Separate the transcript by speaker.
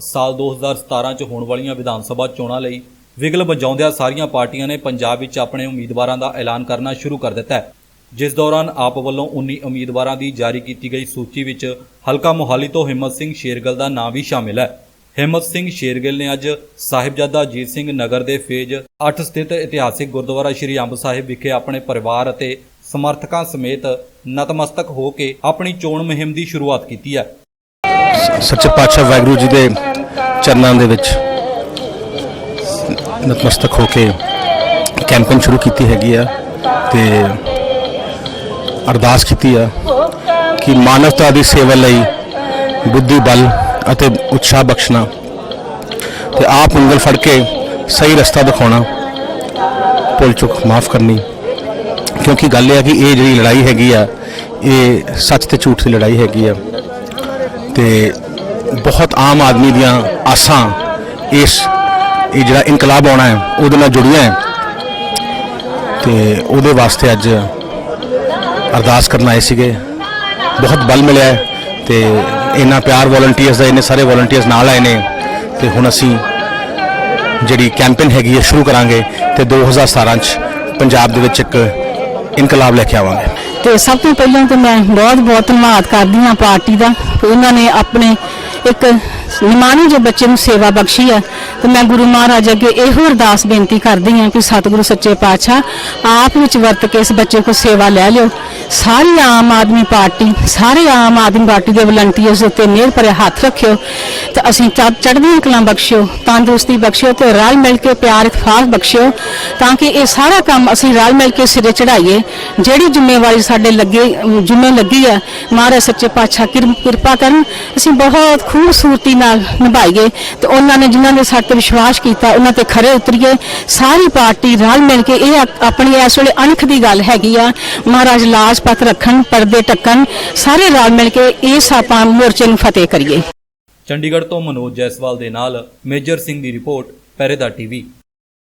Speaker 1: ਸਾਲ 2017 ਚ ਹੋਣ ਵਾਲੀਆਂ ਵਿਧਾਨ ਸਭਾ ਚੋਣਾਂ ਲਈ ਵਿਗਲ ਵਜਾਉਂਦਿਆਂ ਸਾਰੀਆਂ ਪਾਰਟੀਆਂ ਨੇ ਪੰਜਾਬ ਵਿੱਚ ਆਪਣੇ ਉਮੀਦਵਾਰਾਂ ਦਾ ਐਲਾਨ ਕਰਨਾ ਸ਼ੁਰੂ ਕਰ ਦਿੱਤਾ ਹੈ। ਜਿਸ ਦੌਰਾਨ ਆਪ ਵੱਲੋਂ 19 ਉਮੀਦਵਾਰਾਂ ਦੀ ਜਾਰੀ ਕੀਤੀ ਗਈ ਸੂਚੀ ਵਿੱਚ ਹਲਕਾ ਮੋਹਾਲੀ ਤੋਂ ਹਿੰਮਤ ਸਿੰਘ ਸ਼ੇਰਗਿੱਲ ਦਾ ਨਾਮ ਵੀ ਸ਼ਾਮਿਲ ਹੈ। ਹਿੰਮਤ ਸਿੰਘ ਸ਼ੇਰਗਿੱਲ ਨੇ ਅੱਜ ਸਾਹਿਬਜ਼ਾਦਾ ਅਜੀਤ ਸਿੰਘ ਨਗਰ ਦੇ ਫੇਜ਼ 8 ਸਥਿਤ ਇਤਿਹਾਸਿਕ ਗੁਰਦੁਆਰਾ ਸ਼੍ਰੀ ਅੰਬ ਸਾਹਿਬ ਵਿਖੇ ਆਪਣੇ ਪਰਿਵਾਰ ਅਤੇ ਸਮਰਥਕਾਂ ਸਮੇਤ ਨਤਮਸਤਕ ਹੋ ਕੇ ਆਪਣੀ ਚੋਣ ਮੁਹਿੰਮ ਦੀ ਸ਼ੁਰੂਆਤ ਕੀਤੀ ਹੈ।
Speaker 2: ਸੱਚੇ ਪਾਤਸ਼ਾਹ ਵਾਹਿਗੁਰੂ ਜੀ ਦੇ ਚਰਨਾਂ ਦੇ ਵਿੱਚ ਨਤਮਸਤਕ ਹੋ ਕੇ ਕੈਂਪੇਨ ਸ਼ੁਰੂ ਕੀਤੀ ਹੈਗੀ ਆ ਤੇ ਅਰਦਾਸ ਕੀਤੀ ਆ ਕਿ ਮਾਨਵਤਾ ਦੀ ਸੇਵਾ ਲਈ ਬੁੱਧੀ, ਬਲ ਅਤੇ ਉਤਸ਼ਾਹ ਬਖਸ਼ਣਾ ਤੇ ਆਪ ਉਂਗਲ ਫੜ ਕੇ ਸਹੀ ਰਸਤਾ ਦਿਖਾਉਣਾ ਭੁੱਲ ਚੁੱਕ, ਮਾਫ ਕਰਨੀ। ਕਿਉਂਕਿ ਗੱਲ ਇਹ ਆ ਕਿ ਇਹ ਜਿਹੜੀ ਲੜਾਈ ਹੈਗੀ ਆ, ਇਹ ਸੱਚ ਤੇ ਝੂਠ ਦੀ ਲੜਾਈ ਹੈਗੀ ਆ ਤੇ ਬਹੁਤ ਆਮ ਆਦਮੀ ਦੀਆਂ ਆਸਾਂ ਇਸ, ਇਹ ਜਿਹੜਾ ਇਨਕਲਾਬ ਆਉਣਾ ਹੈ, ਉਹਦੇ ਨਾਲ ਜੁੜੀਆਂ ਹੈ। ਤੇ ਉਹਦੇ ਵਾਸਤੇ ਅੱਜ ਅਰਦਾਸ ਕਰਨ ਆਏ ਸੀਗੇ। ਬਹੁਤ ਬਲ ਮਿਲਿਆ ਹੈ ਤੇ ਇਹਨਾਂ ਪਿਆਰ ਵੋਲੰਟੀਅਰਸ ਦਾ ਇਹਨੇ ਸਾਰੇ ਵੋਲੰਟੀਅਰਸ ਨਾਲ ਆਏ ਨੇ। ਤੇ ਹੁਣ ਅਸੀਂ ਜਿਹੜੀ ਕੈਂਪੇਨ ਹੈਗੀ ਹੈ, ਸ਼ੁਰੂ ਕਰਾਂਗੇ ਤੇ 2017 ਚ ਪੰਜਾਬ ਦੇ ਵਿੱਚ ਇੱਕ ਇਨਕਲਾਬ ਲੈ ਕੇ ਆਵਾਂਗੇ।
Speaker 3: ਤੇ ਸਭ ਤੋਂ ਪਹਿਲਾਂ ਤਾਂ ਮੈਂ ਬਹੁਤ ਬਹੁਤ ਧੰਨਵਾਦ ਕਰਦੀ ਹਾਂ ਪਾਰਟੀ ਦਾ। ਕਿ ਉਹਨਾਂ ਨੇ ਆਪਣੇ 别跟。ਇੱਕ ਨਿਮਾਣੀ ਜੇ ਬੱਚੇ ਨੂੰ ਸੇਵਾ ਬਖਸ਼ੀ ਹੈ ਤੇ ਮੈਂ ਗੁਰੂ ਮਹਾਰਾਜ ਅੱਗੇ ਇਹੋ ਅਰਦਾਸ ਬੇਨਤੀ ਕਰਦੀ ਹਾਂ ਕਿ ਸਤਿਗੁਰੂ ਸੱਚੇ ਪਾਤਸ਼ਾਹ ਆਪ ਵਿੱਚ ਵਰਤ ਕੇ ਇਸ ਬੱਚੇ ਕੋ ਸੇਵਾ ਲੈ ਲਿਓ। ਸਾਰੀ ਆਮ ਆਦਮੀ ਪਾਰਟੀ, ਸਾਰੇ ਆਮ ਆਦਮੀ ਪਾਰਟੀ ਦੇ ਵਲੰਟੀਅਰਸ ਉੱਤੇ ਮਿਹਰ ਭਰੇ ਹੱਥ ਰੱਖਿਓ ਤੇ ਅਸੀਂ ਚੜ੍ਹਦੀਆਂ ਕਲਾਂ ਬਖਸ਼ਿਓ, ਤੰਦਰੁਸਤੀ ਬਖਸ਼ਿਓ ਤੇ ਰਲ ਮਿਲ ਕੇ ਪਿਆਰ ਇਤਫਾਕ ਬਖਸ਼ਿਓ ਤਾਂ ਕਿ ਇਹ ਸਾਰਾ ਕੰਮ ਅਸੀਂ ਰਲ ਮਿਲ ਕੇ ਸਿਰੇ ਚੜਾਈਏ ਜਿਹੜੀ ਜ਼ਿੰਮੇਵਾਰੀ ਸਾਡੇ ਲੱਗੇ ਜ਼ਿੰਮੇ ਲੱਗੀ ਹੈ ਮਹਾਰਾਜ ਸੱਚੇ ਪਾਤਸ਼ਾਹ ਕਿਰ- ਕਿਰਪਾ ਕਰਨ। ਅਸੀਂ ਬਹੁਤ ਖੂਬਸੂਰਤੀ ਨਾਲ ਨਿਭਾਈਏ ਤੇ ਉਹਨਾਂ ਨੇ ਜਿਨ੍ਹਾਂ ਨੇ ਸਾਡੇ ਤੇ ਵਿਸ਼ਵਾਸ ਕੀਤਾ, ਉਹਨਾਂ ਤੇ ਖਰੇ ਉਤਰੀਏ। ਸਾਰੀ ਪਾਰਟੀ ਰਲ ਮਿਲ ਕੇ ਇਹ ਆਪਣੀ ਇਸ ਵੇਲੇ ਅਣਖ ਦੀ ਗੱਲ ਹੈਗੀ ਆ। ਮਹਾਰਾਜ ਲਾਜ ਪਤ ਰੱਖਣ, ਪਰਦੇ ਟੱਕਣ ਸਾਰੇ ਰਲ ਮਿਲ ਕੇ ਇਸ ਆਪਾਂ ਮੋਰਚੇ ਨੂੰ ਫਤਿਹ ਕਰੀਏ।
Speaker 1: ਚੰਡੀਗੜ੍ਹ ਤੋਂ ਮਨੋਜ ਜੈਸਵਾਲ ਦੇ ਨਾਲ ਮੇਜਰ ਸਿੰਘ ਦੀ ਰਿਪੋਰਟ ਪਹਿਰੇਦਾਰ ਟੀਵੀ।